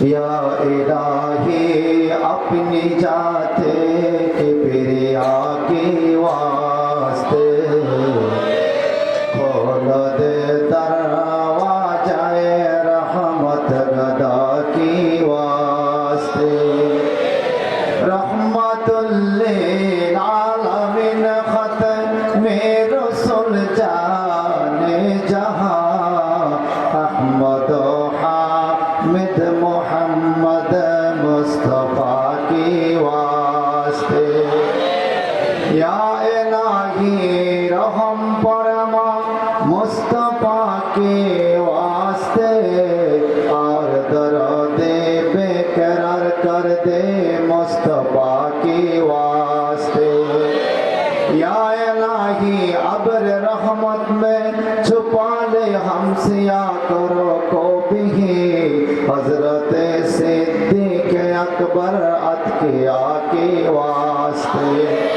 یا الہی اپنی جاتے کہ پھر آگے واسطے محمد مصطفیٰ کی واسطے۔ یا الہی رحم پرما مصطفیٰ کے واسطے۔ اور درد بے قرار کر دے مصطفیٰ کے واسطے۔ یا الہی ابر رحمت میں چھپا لے ہم سے یا حضرت صدیق اکبر اتقیا کے واسطے۔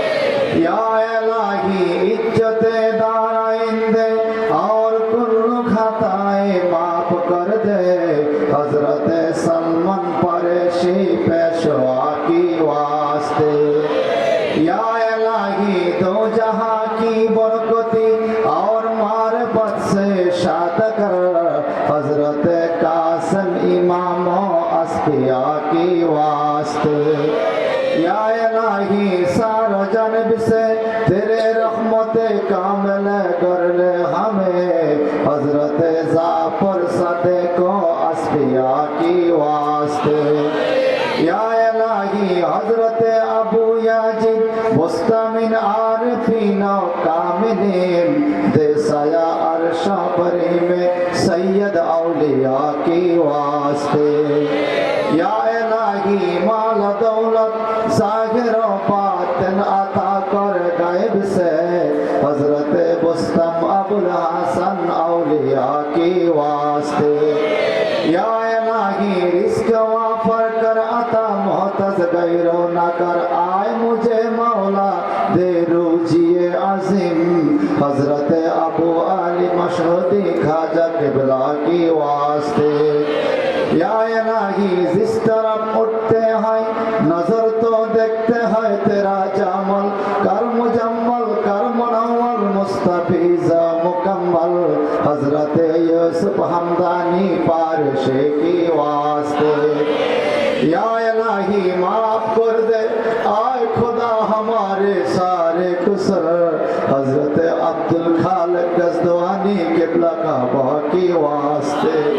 یا الہی عزت دارائند اور کل خطائے معاف کر دے۔ حضرت سلمان اسفیاء کی واسطے؟ یا الہی سارا جانب سے، تیرے رحمت کامل کر لے ہمیں۔ حضرت زعفر صدق و اسفیاء کی واسطے۔ یا الہی حضرت ابو یاجد، مستمن عارفین و کاملین۔ دے سیا عرش بری میں سید اولیاء کی واسطے۔ یا الہی مال دولت، ظاہر و باطن عطا کر غیب سے۔ حضرت بستم ابو الحسن اولیاء کی واسطے۔ یا الہی رزق وافر کر عطا محتز غیرو نہ کر آئے مجھے مولا، دے روجی عظیم۔ حضرت ابو علی مشہدی خواجہ قبلہ کی واسطے۔ جس طرف اٹھتے ہیں، نظر تو دیکھتے ہیں، تیرا جامل، کر مجمل، کر منور، مستفیض، مکمل۔ حضرت یوسف حمدانی پارشے کی واسطے۔ یا الہی معاف کر دے آئے خدا ہمارے سارے قصر حضرت عبد الخالق گزدوانی قبلہ کعبہ کی واسطے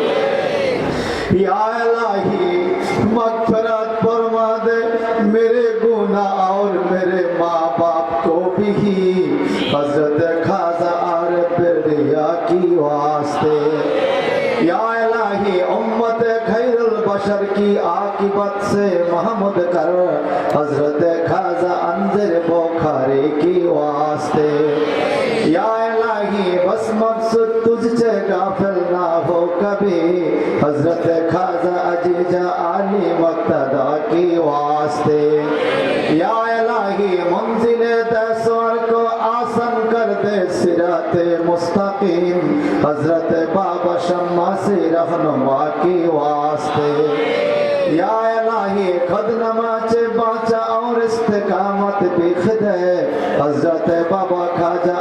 یا الہی مغفرت فرما دے۔ میرے گناہ اور میرے ماں باپ کو بھی حضرت خاصہ عارف بردیا کی واسطے۔ یا الہی امت خیر البشر کی عاقبت سے محمد کر۔ حضرت خاصہ انظر بخاری کی واسطے۔ یا الہی بس مقصد تجھ سے غافل نہ ہو کبھی۔ حضرت خاصہ عجیجہ علی مقتدہ کی واسطے۔ یا الہی منزل دسور کو آسن کر دے سرات مستقیم۔ حضرت بابا شمع سے رہنما کی واسطے۔ یا الہی خد نماز باچا اور استقامت بکھ دے حضرت بابا خواجہ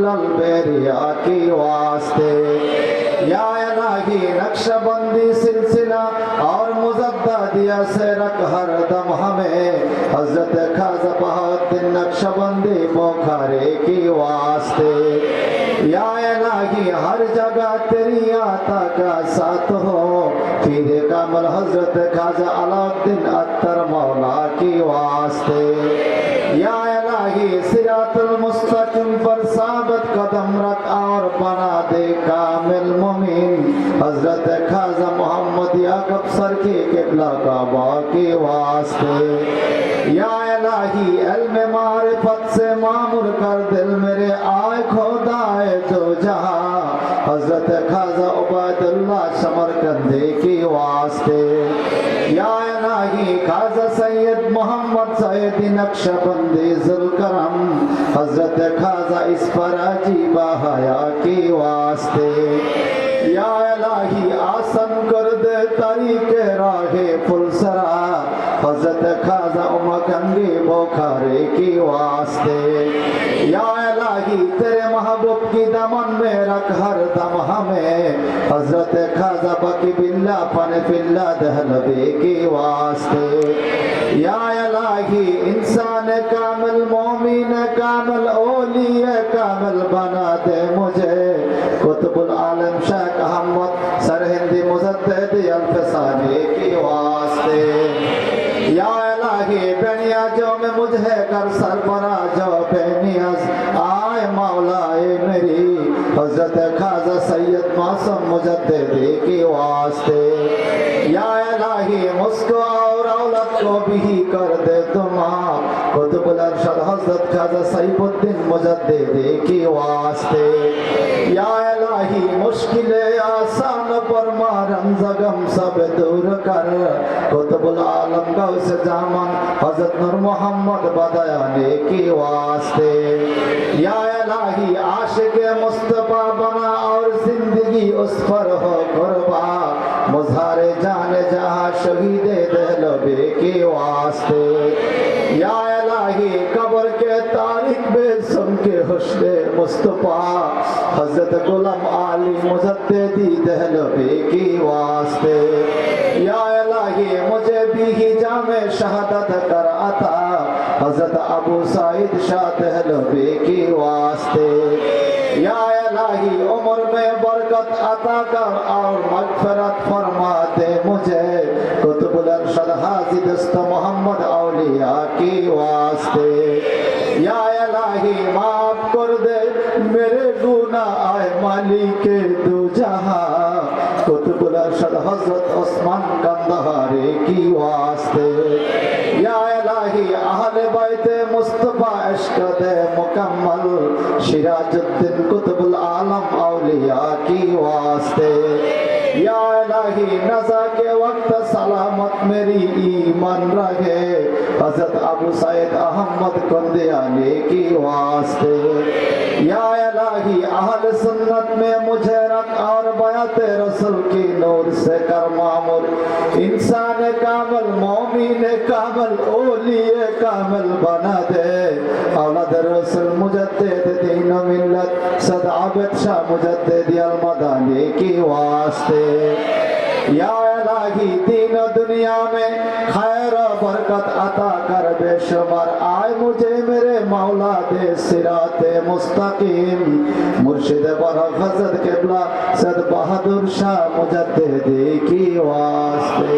امیر کل البیریا کی واسطے یا الہی نقش بندی سلسلہ اور مزدہ دیا سے رکھ ہر دم ہمیں حضرت خواجہ بہت نقش بندی بخارے کی واسطے یا الہی ہر جگہ تیری آتا کا ساتھ ہو پیر کامل حضرت خواجہ علاؤدین اتر اور بنا دے کامل مومن۔ حضرت خواجہ محمد یعقوب سر کی قبلہ کعبہ کی واسطے۔ یا الہی، علم معرفت سے معمور کر دل میرے آئے کھودائے تو جہاں۔ حضرت خواجہ عبید اللہ شمرکندی کی واسطے۔ یا الہی، خواجہ سید محمد سید نقش بندی ذوالکرم۔ حضرت خواجہ اسفراجی بہایا کی واسطے یا الہی آسن کر دے طریق راہ فلسرا حضرت خواجہ امکنگی بخارے کی واسطے یا الہی تیرے محبوب کی دمن میں رکھ ہر دم ہمیں حضرت خواجہ بکی باللہ پن باللہ دہلبے کی واسطے یا الہی انسان کامل مومن کامل اولی کامل بنا دے مجھے۔ قطب العالم شیخ احمد سرہندی مزدد الفسانی کی واسطے۔ یا الہی بنیا جو میں مجھے کر سربراہ جو بینیاز آئے مولا اے میری حضرت خواجہ سید معصوم مجددی کی واسطے۔ یا الہی مسکو اور اولاد کو بھی کر دے تمام قطب الارشد حضرت خواجہ سیب الدین مجددی کی واسطے یا الہی مشکل آسان پر مارن زگم سب دور کر قطب العالم غوث جامن حضرت نور محمد بدیانے کی واسطے یا الہی عاشق مصطفیٰ بنا اور زندگی اس پر ہو قربا مظہر جان جہاں شہید دہلبے کے واسطے الہی قبر کے تاریخ میں سن کے حسن مصطفیٰ، حضرت غلام علی مجددی دہلبے کی واسطے۔ یا الہی، مجھے بھی ہی جامع شہادت کر عطا۔ حضرت ابو سعید شاہ دہلبے کی واسطے۔ یا الہی، عمر میں برکت عطا کر اور مغفرت فرما دے مجھے۔ قطب الارشد حاضر دست محمد اولیاء کی واسطے یا الہی معاف کر دے میرے گناہ آئے مالک دو جہاں قطب الارشد حضرت عثمان کندہاری کی واسطے یا الہی اہل بیت مصطفیٰ عشق دے مکمل شراج الدین قطب العالم اولیاء کی ہی یا الہی نزا کے وقت سلامت میری ایمان رہے۔ حضرت ابو سعید احمد کندیانی کی واسطے۔ یا الہی، اہل سنت میں مجھے رکھ اور بیعت رسول کی نور سے کر معمول انسان کامل موت مومن کامل اولی کامل بنا دے۔ اولاد رسول مجدد، دین و ملت صد عابد شاہ مجدد، المدانی کی واسطے۔ یا الہی، دین و دنیا میں خیر و برکت عطا کر بے شمار۔ آئے مجھے میرے مولا دے سرات مستقیم۔ مرشد برح حضرت قبلہ، صد بہادر شاہ مجدد کی واسطے۔